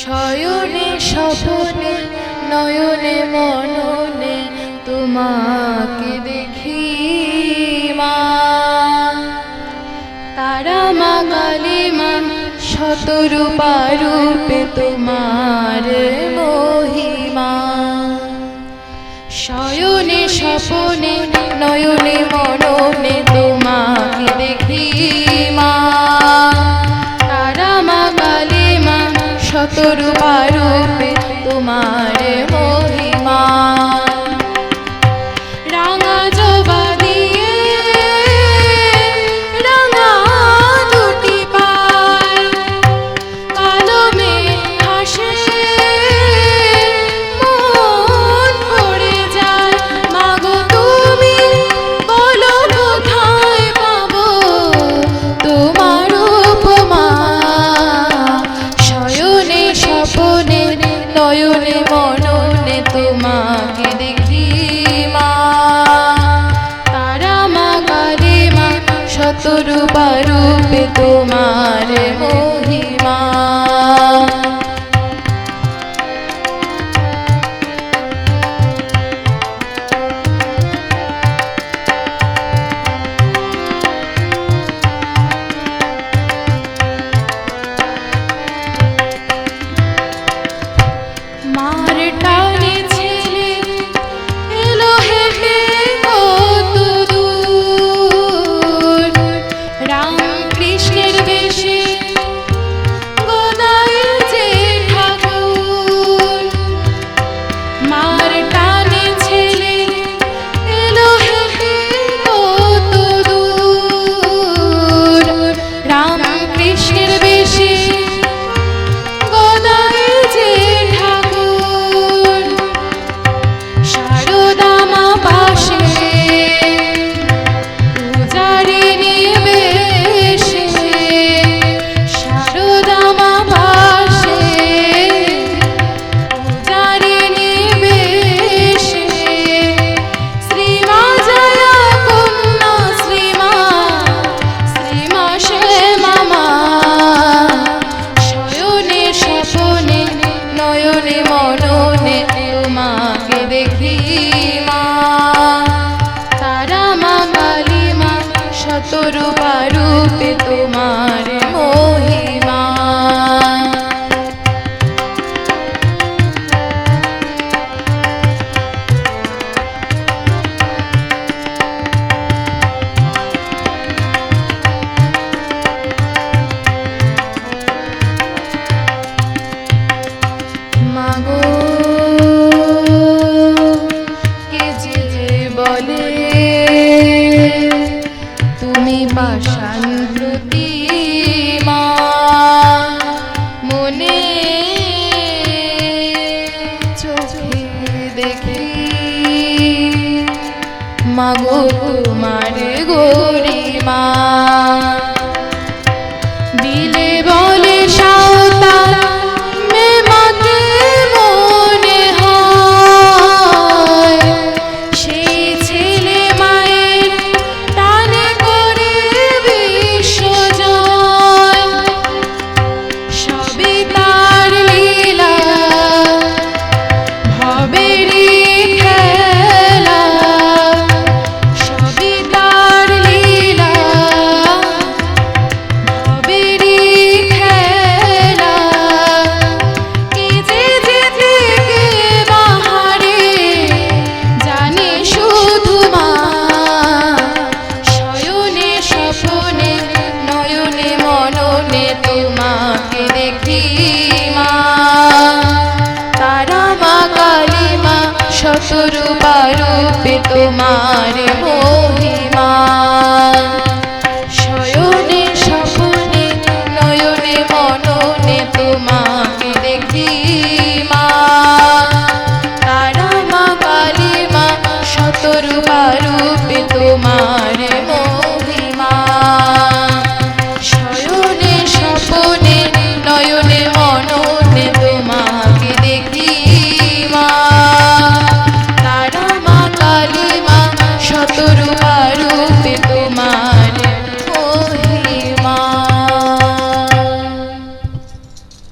শয়নে, স্বপনে, নয়নে, মননে তোমাকে দেখি মা। তারা মা কালী মা শতরূপা তোমার মহিমা। শয়নে, স্বপনে, নয়নে শতরূপা রূপে তোমার स्वरूप तुम्हारे मोहिमा। মাগো তোমার গরিমা তোমাকে দেখি মা। তারা মা কালিমা শ্বশুরূপা রূপে তোমার মহিমা। শয়নে সপনে নয়নে, মননে তোমাকে দেখি